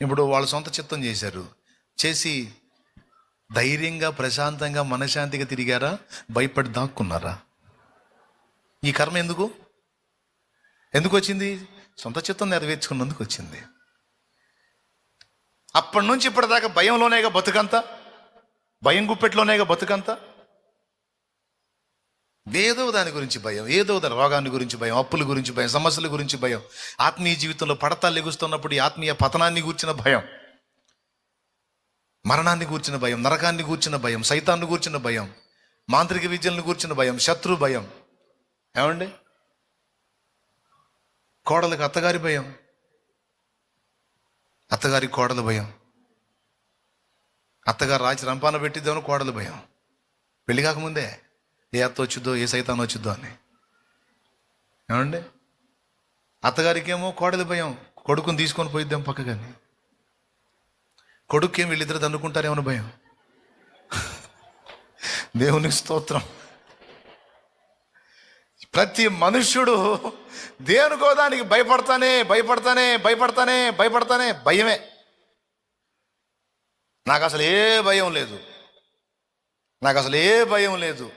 ఇప్పుడు వాళ్ళ సొంత చిత్తం చేశారు. చేసి ధైర్యంగా ప్రశాంతంగా మనశాంతిగా తిరిగారా? భయపడి దాక్కున్నారా? ఈ కర్మ ఎందుకు? ఎందుకు వచ్చింది సొంత చిత్తం నెరవేర్చుకున్నందుకు వచ్చింది. అప్పటి నుంచి ఇప్పటిదాకా భయంలోనేగా బతుకంతా? భయం గుప్పెట్లోనేగా బతుకంతా? ఏదో దాని గురించి భయం ఏదో దాని రోగాన్ని గురించి భయం అప్పుల గురించి భయం సమస్యల గురించి భయం. ఆత్మీయ జీవితంలో పడతాలు లెగుస్తున్నప్పుడు ఈ ఆత్మీయ పతనాన్ని కూర్చిన భయం. మరణాన్ని కూర్చిన భయం నరకాన్ని గూర్చిన భయం సైతాన్ని కూర్చిన భయం మాంత్రిక విద్యలను కూర్చిన భయం శత్రు భయం. ఏమండి? కోడలకు అత్తగారి భయం. అత్తగారి కోడల భయం. అత్తగారు రాచి రంపాన పెట్టిద్దామని కోడల భయం. పెళ్ళి కాకముందే. ఏ అత్త వచ్చిద్దో ఏ సైతాన్ వచ్చిద్దో అని. ఏమండి? అత్తగారికి ఏమో కోడలి భయం కొడుకుని తీసుకొని పోయిద్దాం పక్కగాని కొడుకేం వీళ్ళిద్దరు దండుకుంటారేమో భయం. దేవునికి స్తోత్రం. ప్రతి మనుష్యుడు దేనికో దానికి భయపడతానే భయపడతానే భయపడతానే భయపడతానే భయమే. నాకు అసలు ఏ భయం లేదు. నాకు అసలు ఏ భయం లేదు.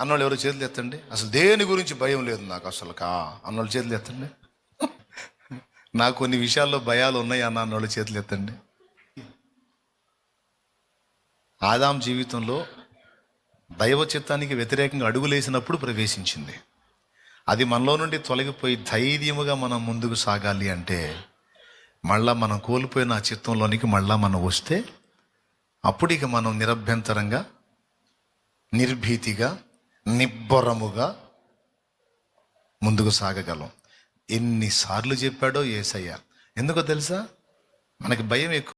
అన్నోళ్ళు ఎవరు చేతులు ఎత్తండి. అసలు దేని గురించి భయం లేదు నాకు అసలు కా. అన్నోళ్ళు చేతులు ఎత్తండి. నాకు కొన్ని విషయాల్లో భయాలు ఉన్నాయి అన్న అన్నోళ్ళు చేతులు ఎత్తండి. ఆదాం జీవితంలో దైవ చిత్తానికి వ్యతిరేకంగా అడుగులేసినప్పుడు ప్రవేశించింది. అది మనలో నుండి తొలగిపోయి ధైర్యముగా మనం ముందుకు సాగాలి అంటే మళ్ళా మనం కోల్పోయిన ఆ చిత్తంలోనికి మళ్ళా మనం వస్తే అప్పుడు ఇక మనం నిరభ్యంతరంగా నిర్భీతిగా నిబ్బరముగా ముందుకు సాగగలం. ఎన్నిసార్లు చెప్పాడో ఏసయ్య. ఎందుకో తెలుసా? మనకి భయం ఎక్కువ.